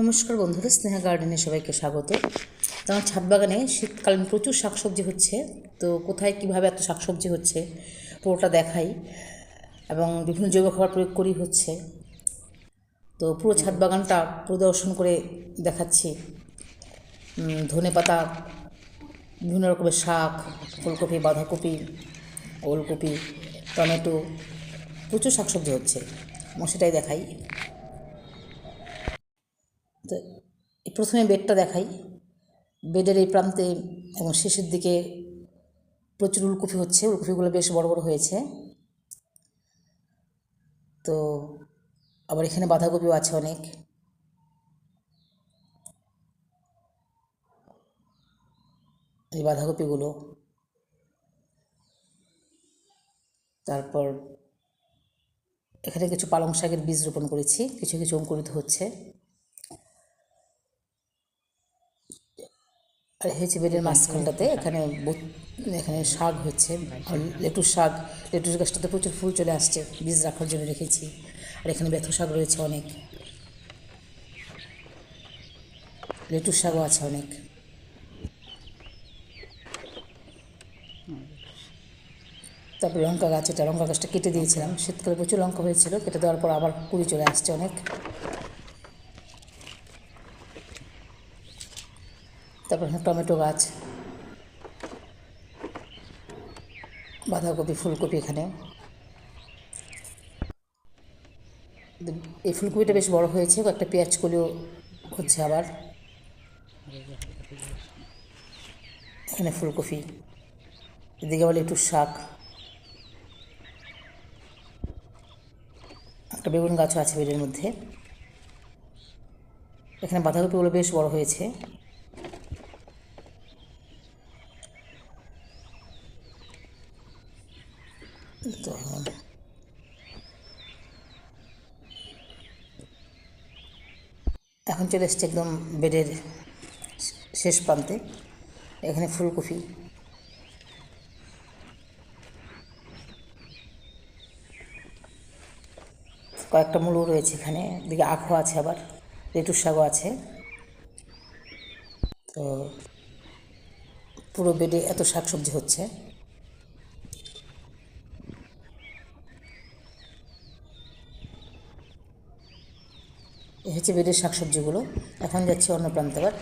নমস্কার বন্ধুরা, স্নেহা গার্ডেনে সবাইকে স্বাগত। তো আমার ছাদ বাগানে শীতকালীন প্রচুর শাকসবজি হচ্ছে, তো কোথায় কীভাবে এত শাকসবজি হচ্ছে পুরোটা দেখাই, এবং বিভিন্ন জৈব খাবার প্রয়োগ করি হচ্ছে। তো পুরো ছাদ বাগানটা পরিদর্শন করে দেখাচ্ছি। ধনে পাতা, বিভিন্ন রকমের শাক, ফুলকপি, বাঁধাকপি, ওলকপি, টমেটো, প্রচুর শাকসবজি হচ্ছে, এবং সেটাই দেখাই তো এই প্রথমে বেডটা দেখাই। বেডের এই প্রান্তে এবং শেষের দিকে প্রচুর উলকপি হচ্ছে উলকপিগুলো বেশ বড় বড় হয়েছে। তো আবার এখানে বাঁধাকপিও আছে অনেক। এই বাঁধাকপিগুলো। তারপর এখানে কিছু পালং শাকের বীজ রোপণ করেছি, কিছু কিছু অঙ্কুরিত হচ্ছে। আর হয়েছে বেডের মাঝখানটাতে এখানে এখানে শাক হচ্ছে। লেটুস শাক লেটুস গাছটাতে প্রচুর ফুল চলে আসছে। বীজ রাখার জন্য রেখেছি। আর এখানে বেথু শাক রয়েছে অনেক। লেটুস শাকও আছে অনেক। তারপর লঙ্কা গাছ এটা লঙ্কা গাছটা কেটে দিয়েছিলাম। শীতকালে প্রচুর লঙ্কা হয়েছিল কেটে দেওয়ার পর আবার কুড়ি চলে আসছে অনেক। তারপর এখানে টমেটো গাছ। বাঁধাকপি, ফুলকপি এখানে। এই ফুলকপিটা বেশ বড় হয়েছে, কয়েকটা পেঁয়াজ কলিও হচ্ছে আবার। এখানে ফুলকপি, এদিকে আবার একটু শাক। একটা বেগুন গাছও আছে বেডের মধ্যে। এখানে বাঁধাকপিগুলো বেশ বড় হয়েছে তো এখন চলে এসছে একদম বেডের শেষ প্রান্তে, এখানে ফুলকপি। কয়েকটা মূলো রয়েছে এখানে, এদিকে আখও আছে আবার, লেটুর শাকও আছে। তো পুরো বেডে এত শাকসবজি হচ্ছে। এই হচ্ছে বেডের শাকসবজিগুলো। এখন যাচ্ছে অন্য প্রান্তে আবার।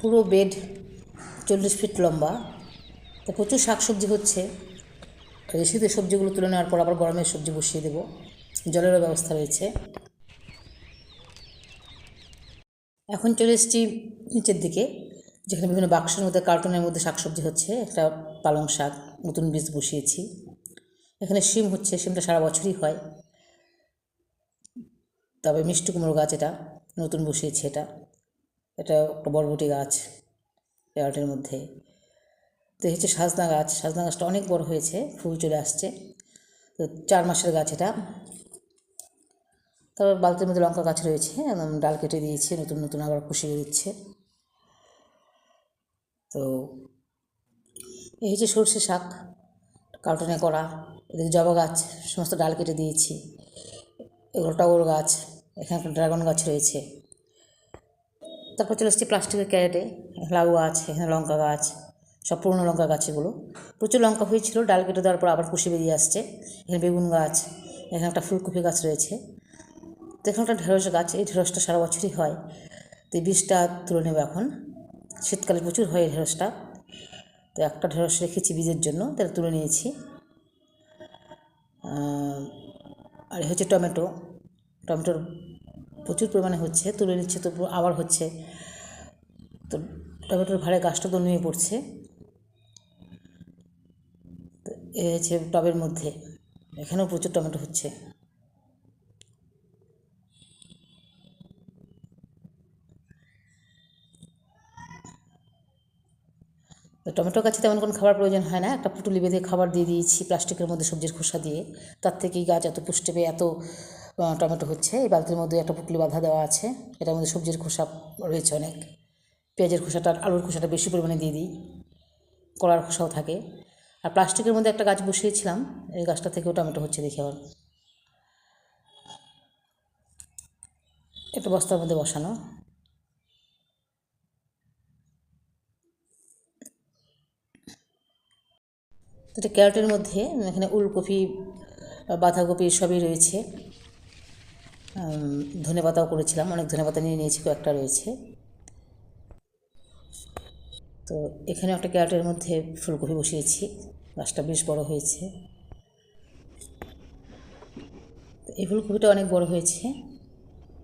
পুরো বেড চল্লিশ ফিট লম্বা। তো প্রচুর শাকসবজি হচ্ছে। আর এই শীতের সবজিগুলো তুলে নেওয়ার পর আবার গরমের সবজি বসিয়ে দেবো। জলেরও ব্যবস্থা রয়েছে। এখন চলে এসেছি নিচের দিকে, যেখানে বিভিন্ন বাক্সের মধ্যে, কার্টুনের মধ্যে শাকসবজি হচ্ছে। একটা পালং শাক, নতুন বীজ বসিয়েছি। এখানে শিম হচ্ছে, শিমটা সারা বছরই হয়। তবে মিষ্টি কুমড়ো গাছ এটা, নতুন বসিয়েছি এটা। এটা একটা বরবটি গাছ প্যারটের মধ্যে। তো হচ্ছে সাজনা গাছ। সাজনা গাছটা অনেক বড় হয়েছে, ফুল চলে আসছে। তো চার মাসের গাছ এটা। তারপর বালতির মধ্যে লঙ্কা গাছ রয়েছে ডাল কেটে দিয়েছে, নতুন নতুন আবার খুশি দিচ্ছে তো এই হচ্ছে সর্ষে শাক, কার্টুনে করা। এদিকে জবা গাছ, সমস্ত ডাল কেটে দিয়েছি। এগুলো টগর গাছ। এখানে একটা ড্রাগন গাছ রয়েছে। তারপর চলে এসেছি প্লাস্টিকের ক্যারেটে। লাউ গাছ, এখানে লঙ্কা গাছ, সব পুরনো লঙ্কা গাছ এগুলো। প্রচুর লঙ্কা হয়েছিল, ডাল কেটে দেওয়ার পর আবার কুশি বেরিয়ে আসছে। এখানে বেগুন গাছ, এখানে একটা ফুলকপি গাছ রয়েছে। তো এখানে একটা ঢেঁড়স গাছ, এই ঢেঁড়সটা সারা বছরই হয়। তো এই বীজটা তুলে নেব এখন। শীতকালে প্রচুর হয় এই ঢেঁড়সটা। তো একটা ঢেঁড়স রেখেছি বীজের জন্য, তাহলে তুলে নিয়েছি। আর হচ্ছে টমেটো। টমেটোর প্রচুর পরিমাণে হচ্ছে, তুলে নিচ্ছে তো আবার হচ্ছে। তো টমেটোর ভাড়ে গাছটা তো নুয়ে পড়ছে। তো এ হচ্ছে টবের মধ্যে। এখানেও প্রচুর টমেটো হচ্ছে। তো টমেটো গাছে তেমন কোনো খাবার প্রয়োজন হয় না। একটা পুটুলি বেঁধে খাবার দিয়ে দিয়েছি, প্লাস্টিকের মধ্যে সবজির খোসা দিয়ে। তার থেকেই গাছ এত পুষ্টি পেয়ে, এত টমেটো হচ্ছে, এই বালতির মধ্যে একটা পুটুলি বাঁধা দেওয়া আছে। এটার মধ্যে সবজির খোসা রয়েছে অনেক। পেঁয়াজের খোসাটা, আলুর খোসাটা বেশি পরিমাণে দিয়ে দিই। কলার খোসাও থাকে। আর প্লাস্টিকের মধ্যে একটা গাছ বসিয়েছিলাম, এই গাছটা থেকেও টমেটো হচ্ছে দেখি আবার। একটা বস্তার মধ্যে বসানো। এটা ক্যারটের মধ্যে, এখানে উলকপি, বাঁধাকপি সবই রয়েছে। ধনে পাতাও করেছিলাম। অনেক ধনে পাতা নিয়ে নিয়েছি, কয়েকটা রয়েছে। তো এখানে একটা ক্যারটের মধ্যে ফুলকপি বসিয়েছি। গাছটা বেশ বড় হয়েছে। এই ফুলকপিটা অনেক বড় হয়েছে।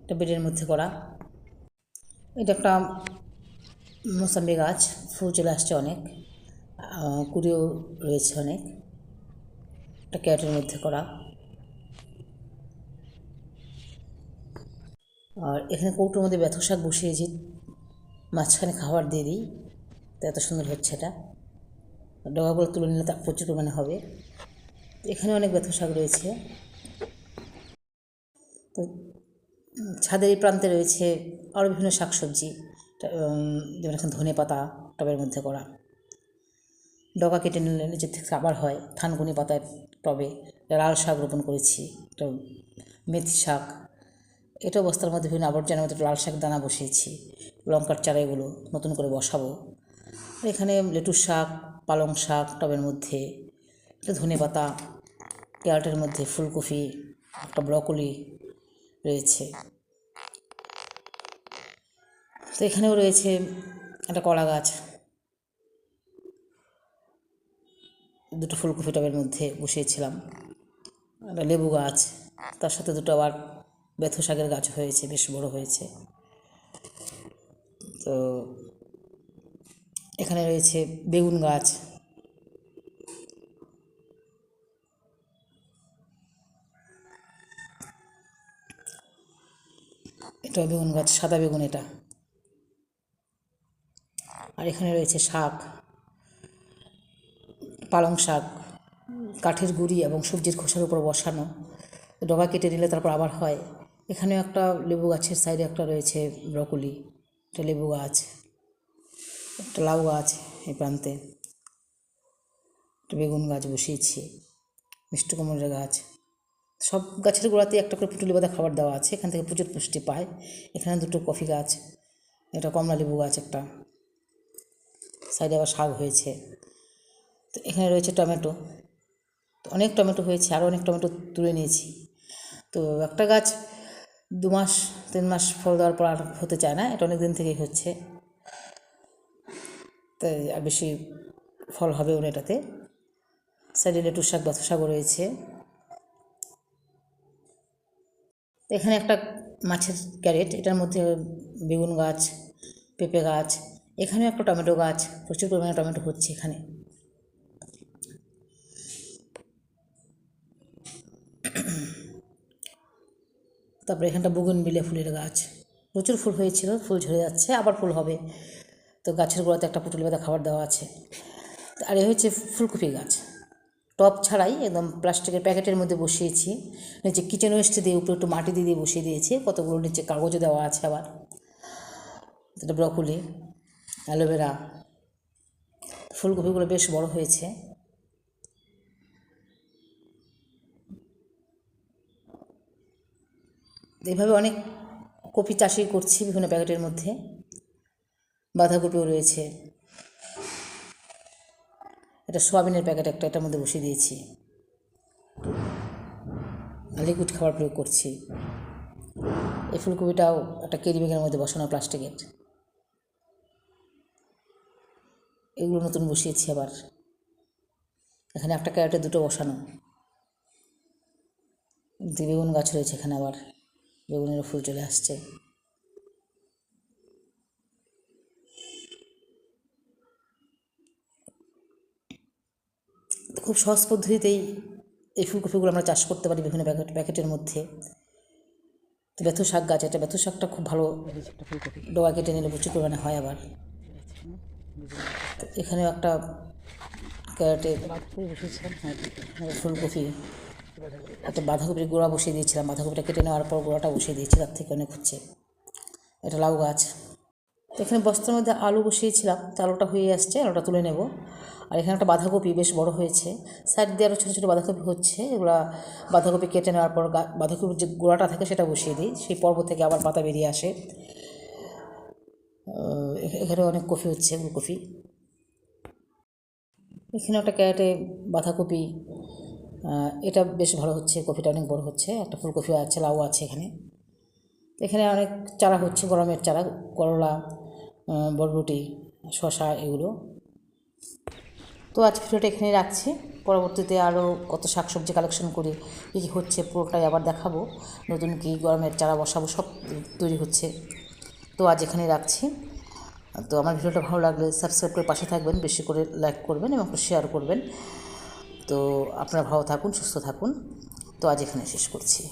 এটা বেডের মধ্যে করা। এটা একটা মোসাম্বি গাছ, ফুল চলে আসছে অনেক। কুড়িও রয়েছে অনেক। একটা ক্যারেটের মধ্যে করা। আর এখানে কৌটোর মধ্যে ব্যথ শাক বসিয়েছি মাঝখানে খাবার দিয়ে দিই, তো এত সুন্দর হচ্ছে এটা ডগাগুলো তুলে নিলে তা প্রচুর পরিমাণে হবে। এখানে অনেক ব্যথা শাক রয়েছে। তো ছাদের এই প্রান্তে রয়েছে আরও বিভিন্ন শাকসবজি যেমন এখন ধনে পাতা, টবের মধ্যে করা। ডগা কেটে নিলে নিজের থেকে আবার হয়। থানকুনি পাতায় টবে, লাল শাক রোপণ করেছি। মেথি শাক এটাও বস্তার মধ্যে বিভিন্ন আবর্জনার মধ্যে লাল শাক দানা বসিয়েছি, লঙ্কার চারা এগুলো নতুন করে বসাবো। আর এখানে লেটুর শাক, পালং শাক, টবের মধ্যে এটা ধনে পাতা ক্যারটের মধ্যে ফুলকপি, একটা ব্রকলি রয়েছে। তো এখানেও রয়েছে একটা কলা গাছ। দুটো ফুলকপি টবের মধ্যে বসিয়েছিলাম। একটা লেবু গাছ, তার সাথে দুটো আবার বেথো শাকের গাছ হয়েছে, বেশ বড় হয়েছে। তো এখানে রয়েছে বেগুন গাছ। এটা বেগুন গাছ, সাদা বেগুন এটা। আর এখানে রয়েছে শাক, পালং শাক, কাঠের গুঁড়ি এবং সবজির খোসার উপর বসানো। ডগা কেটে নিলে তারপর আবার হয়। এখানেও একটা লেবু গাছের সাইডে একটা রয়েছে ব্রকলি, একটা লেবু গাছ, একটা লাউ গাছ এই প্রান্তে। একটা বেগুন গাছ বসিয়েছি, মিষ্টি কুমড়ের গাছ। সব গাছের গোড়াতে একটা করে পুটুলি বাঁধা খাবার দেওয়া আছে, এখান থেকে প্রচুর পুষ্টি পায়। এখানে দুটো কফি গাছ, একটা কমলা লেবু গাছ একটা। সাইডে আবার শাক হয়েছে। তো এখানে রয়েছে টমেটো। তো অনেক টমেটো হয়েছে, আরও অনেক টমেটো তুলে নিয়েছি। তো একটা গাছ দু মাস, তিন মাস ফল দেওয়ার পর আর হতে চায় না, এটা অনেক দিন থেকেই হচ্ছে। তাই আর বেশি ফল হবেও না এটাতে। সাইডে লেটুর শাক বাথু শাকও রয়েছে। এখানে একটা মাছের ক্যারেট, এটার মধ্যে বেগুন গাছ, পেঁপে গাছ, এখানেও একটা টমেটো গাছ, প্রচুর পরিমাণে টমেটো হচ্ছে এখানে। তারপরে এখানটা বুগুন বিলে ফুলের গাছ। প্রচুর ফুল হয়েছিল, ফুল ঝরে যাচ্ছে, আবার ফুল হবে। তো গাছের গোড়াতে একটা পুটুলি বাঁধা খাবার দেওয়া আছে। আর এ হচ্ছে ফুলকপি গাছ। টপ ছাড়াই একদম প্লাস্টিকের প্যাকেটের মধ্যে বসিয়েছি। নিচে কিচেন ওয়েস্ট দিয়ে উপরে একটু মাটি দিয়ে দিয়ে বসিয়ে দিয়েছি। কতগুলো নিচে কাগজও দেওয়া আছে আবার। Broccoli, aloe vera. ফুলকপিগুলো বেশ বড় হয়েছে। এইভাবে অনেক কপি চাষই করছি বিভিন্ন প্যাকেটের মধ্যে। বাঁধাকপিও রয়েছে। এটা সোয়াবিনের প্যাকেট একটা, এটার মধ্যে বসিয়ে দিয়েছি। লিকুইড খাবার প্রয়োগ করছি। এই ফুলকপিটাও একটা কেরি ব্যাগের মধ্যে বসানো প্লাস্টিকের। এগুলো নতুন বসিয়েছি আবার। এখানে একটা ক্যারেটে দুটো বসানো। বেগুন গাছ রয়েছে এখানে আবার। বেগুনের ফুল চলে আসছে। খুব সহজ পদ্ধতিতেই এই ফুলকপিগুলো আমরা চাষ করতে পারি বিভিন্ন প্যাকেট প্যাকেটের মধ্যে। তো বেথু শাক গাছ এটা বেথু শাকটা খুব ভালো ডোয়া কেটে নিলে প্রচুর পরিমাণে হয় আবার। এখানেও একটা ক্যারেটে ফুলকপি। একটা বাঁধাকপির গোড়া বসিয়ে দিয়েছিলাম। বাঁধাকপিটা কেটে নেওয়ার পর গোড়াটা বসিয়ে দিয়েছি, তার থেকে অনেক হচ্ছে। এটা লাউ গাছ। তো এখানে বস্তার মধ্যে আলু বসিয়েছিলাম, তো আলুটা হয়ে আসছে, আলুটা তুলে নেব। আর এখানে একটা বাঁধাকপি বেশ বড় হয়েছে। সাইড দিয়ে আরও ছোটো ছোটো বাঁধাকপি হচ্ছে, এগুলা বাঁধাকপি কেটে নেওয়ার পর বাঁধাকপির যে গোড়াটা থাকে সেটা বসিয়ে দিই। সেই পর্ব থেকে আবার পাতা বেরিয়ে আসে। এখানে অনেক কফি হচ্ছে, ফুলকপি। এখানে একটা ক্যারেটে বাঁধাকপি এটা বেশ ভালো হচ্ছে কপিটা অনেক বড় হচ্ছে, একটা ফুলকপি আছে লাউ আছে এখানে। এখানে অনেক চারা হচ্ছে, গরমের চারা, করলা বরবটি শশা এগুলো। তো আজ ভিডিওটা এখানেই রাখছি। পরবর্তীতে আরও কত শাকসবজি কালেকশন করি কী কী হচ্ছে পুরোটাই আবার দেখাবো। নতুন কি গরমের চারা বসাবো, সব তৈরি হচ্ছে। তো আজ এখানেই রাখছি। তো আমার ভিডিওটা ভালো লাগলে সাবস্ক্রাইব করে পাশে থাকবেন, বেশি করে লাইক করবেন এবং শেয়ার করবেন। তো আপনারা ভালো থাকুন সুস্থ থাকুন। তো আজ এখানে শেষ করছি।